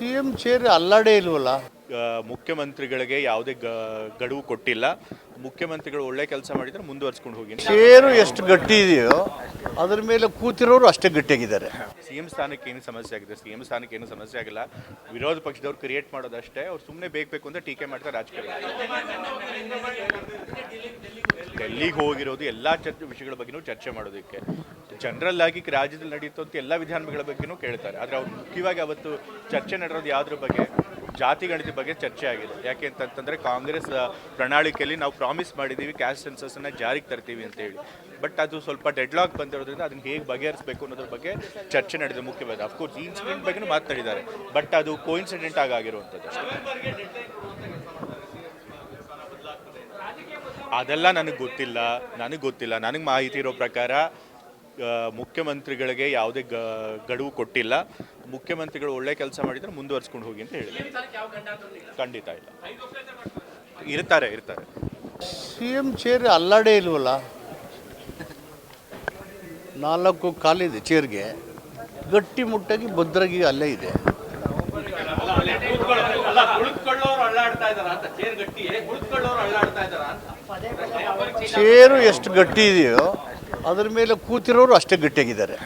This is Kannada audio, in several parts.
ಸಿ ಎಂ ಚೇರ್ ಅಲ್ಲಾಡೇ ಇಲ್ವಲ್ಲ? ಮುಖ್ಯಮಂತ್ರಿಗಳಿಗೆ ಯಾವುದೇ ಗಡುವು ಕೊಟ್ಟಿಲ್ಲ. ಮುಖ್ಯಮಂತ್ರಿಗಳು ಒಳ್ಳೆ ಕೆಲಸ ಮಾಡಿದ್ರೆ ಮುಂದುವರ್ಸ್ಕೊಂಡು ಹೋಗಿ. ಚೇರು ಎಷ್ಟು ಗಟ್ಟಿ ಇದೆಯೋ ಅದ್ರ ಮೇಲೆ ಕೂತಿರೋರು ಅಷ್ಟೇ ಗಟ್ಟಿಯಾಗಿದ್ದಾರೆ. ಸಿ ಎಂ ಸ್ಥಾನಕ್ಕೆ ಏನು ಸಮಸ್ಯೆ ಆಗಿದೆ? ಸಿ ಎಂ ಸ್ಥಾನಕ್ಕೆ ಏನು ಸಮಸ್ಯೆ ಆಗಿಲ್ಲ. ವಿರೋಧ ಪಕ್ಷದವ್ರು ಕ್ರಿಯೇಟ್ ಮಾಡೋದಷ್ಟೇ. ಅವ್ರು ಸುಮ್ಮನೆ ಬೇಕು ಅಂತ ಟೀಕೆ ಮಾಡ್ತಾರೆ ರಾಜಕೀಯ ಡೆಲ್ಲಿಗೆ ಹೋಗಿರೋದು ಎಲ್ಲ ಚರ್ಚೆ ವಿಷಯಗಳ ಬಗ್ಗೆನೂ ಚರ್ಚೆ ಮಾಡೋದಕ್ಕೆ. ಜನರಲ್ ಆಗಿ ರಾಜ್ಯದಲ್ಲಿ ಅಂತ ಎಲ್ಲ ವಿಧಾನಗಳ ಬಗ್ಗೆನೂ ಕೇಳ್ತಾರೆ. ಆದರೆ ಅವ್ರು ಮುಖ್ಯವಾಗಿ ಅವತ್ತು ಚರ್ಚೆ ನಡೆಯೋದು ಯಾವುದ್ರ ಬಗ್ಗೆ? ಜಾತಿ ಗಣತಿ ಬಗ್ಗೆ ಚರ್ಚೆ ಆಗಿದೆ. ಯಾಕೆ ಅಂತಂತಂದರೆ ಕಾಂಗ್ರೆಸ್ ಪ್ರಣಾಳಿಕೆಯಲ್ಲಿ ನಾವು ಪ್ರಾಮಿಸ್ ಮಾಡಿದ್ದೀವಿ ಕ್ಯಾಸ್ಟ್ ಸೆನ್ಸಸ್ನ ಜಾರಿಗೆ ತರ್ತೀವಿ ಅಂತ ಹೇಳಿ. ಬಟ್ ಅದು ಸ್ವಲ್ಪ ಡೆಡ್ಲಾಕ್ ಬಂದಿರೋದ್ರಿಂದ ಅದನ್ನ ಹೇಗೆ ಬಗೆಹರಿಸಬೇಕು ಅನ್ನೋದ್ರ ಬಗ್ಗೆ ಚರ್ಚೆ ನಡೆದಿದೆ ಮುಖ್ಯವಾದ. ಅಫ್ಕೋರ್ಸ್ ಈ ಇನ್ಸಿಡೆಂಟ್ ಬಗ್ಗೆ ಮಾತಾಡಿದ್ದಾರೆ. ಬಟ್ ಅದು ಕೋಇನ್ಸಿಡೆಂಟ್ ಆಗಿ ಆಗಿರುವಂಥದ್ದು ಅದೆಲ್ಲ ನನಗೆ ಗೊತ್ತಿಲ್ಲ ನನಗೆ ಗೊತ್ತಿಲ್ಲ. ನನಗೆ ಮಾಹಿತಿ ಇರೋ ಪ್ರಕಾರ ಮುಖ್ಯಮಂತ್ರಿಗಳಿಗೆ ಯಾವುದೇ ಗ- ಗಡುವು ಕೊಟ್ಟಿಲ್ಲ. ಮುಖ್ಯಮಂತ್ರಿಗಳು ಒಳ್ಳೆ ಕೆಲಸ ಮಾಡಿದರೆ ಮುಂದುವರ್ಸ್ಕೊಂಡು ಹೋಗಿ ಅಂತ ಹೇಳಿದ್ರು. ಖಂಡಿತ ಇಲ್ಲ. ಇರ್ತಾರೆ ಇರ್ತಾರೆ. ಸಿ ಎಂ ಚೇರ್ ಅಲ್ಲಾಡೇ ಇಲ್ವಲ್ಲ? ನಾಲ್ಕು ಕಾಲಿದೆ ಚೇರ್ಗೆ. ಗಟ್ಟಿ ಮುಟ್ಟಾಗಿ ಭದ್ರಾಗಿ ಅಲ್ಲೇ ಇದೆ. ಚೇರು ಎಷ್ಟು ಗಟ್ಟಿ ಇದೆಯೋ ಅದ್ರ ಮೇಲೆ ಕೂತಿರೋರು ಅಷ್ಟೇ ಗಟ್ಟಿಯಾಗಿದ್ದಾರೆ.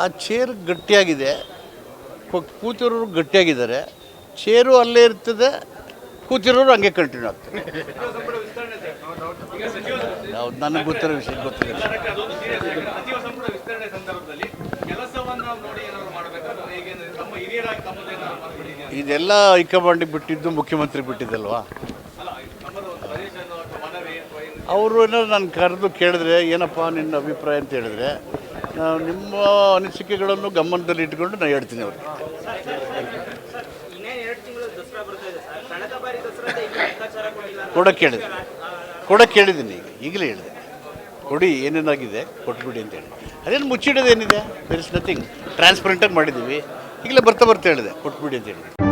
ಆ ಚೇರ್ ಗಟ್ಟಿಯಾಗಿದೆ. ಕೂತಿರೋರು ಗಟ್ಟಿಯಾಗಿದ್ದಾರೆ. ಚೇರು ಅಲ್ಲೇ ಇರ್ತದೆ ಕೂತಿರೋರು ಹಂಗೆ ಕಂಟಿನ್ಯೂ ಆಗ್ತದೆ ಯಾವ್ದು ನನಗೆ ಗೊತ್ತಿರೋ ವಿಷಯ ಗೊತ್ತಿಲ್ಲ. ಇದೆಲ್ಲ ಹೈಕಮಾಂಡಿಗೆ ಬಿಟ್ಟಿದ್ದು ಮುಖ್ಯಮಂತ್ರಿ ಬಿಟ್ಟಿದ್ದಲ್ವಾ? ಅವರು ಏನಾದ್ರು ನಾನು ಕರೆದು ಕೇಳಿದ್ರೆ ಏನಪ್ಪ ನಿನ್ನ ಅಭಿಪ್ರಾಯ ಅಂತ ಹೇಳಿದ್ರೆ ನಾವು ನಿಮ್ಮ ಅನಿಸಿಕೆಗಳನ್ನು ಗಮನದಲ್ಲಿ ಇಟ್ಕೊಂಡು ನಾನು ಹೇಳ್ತೀನಿ ಅವ್ರಿಗೆ. ಕೊಡ ಕೇಳಿದೆ ಕೇಳಿದ್ದೀನಿ ಕೊಡಕ್ಕೆ ಹೇಳಿದೆ. ಕೊಡಕ್ಕೆ ಹೇಳಿದ್ದೀನಿ ಈಗ. ಈಗಲೇ ಹೇಳಿದೆ. ಕೊಡಿ ಏನೇನಾಗಿದೆ ಕೊಟ್ಬಿಡಿ ಅಂತ ಹೇಳಿ ಅದೇನು ಮುಚ್ಚಿಡೋದೇನಿದೆ? ದರ್ ಇಸ್ ನಥಿಂಗ್ ಟ್ರಾನ್ಸ್ಪರೆಂಟಾಗಿ ಮಾಡಿದ್ದೀವಿ. ಈಗಲೇ ಬರ್ತಾ ಬರ್ತಾ ಹೇಳಿದೆ. ಕೊಟ್ಬಿಡಿ ಅಂತ ಹೇಳಿ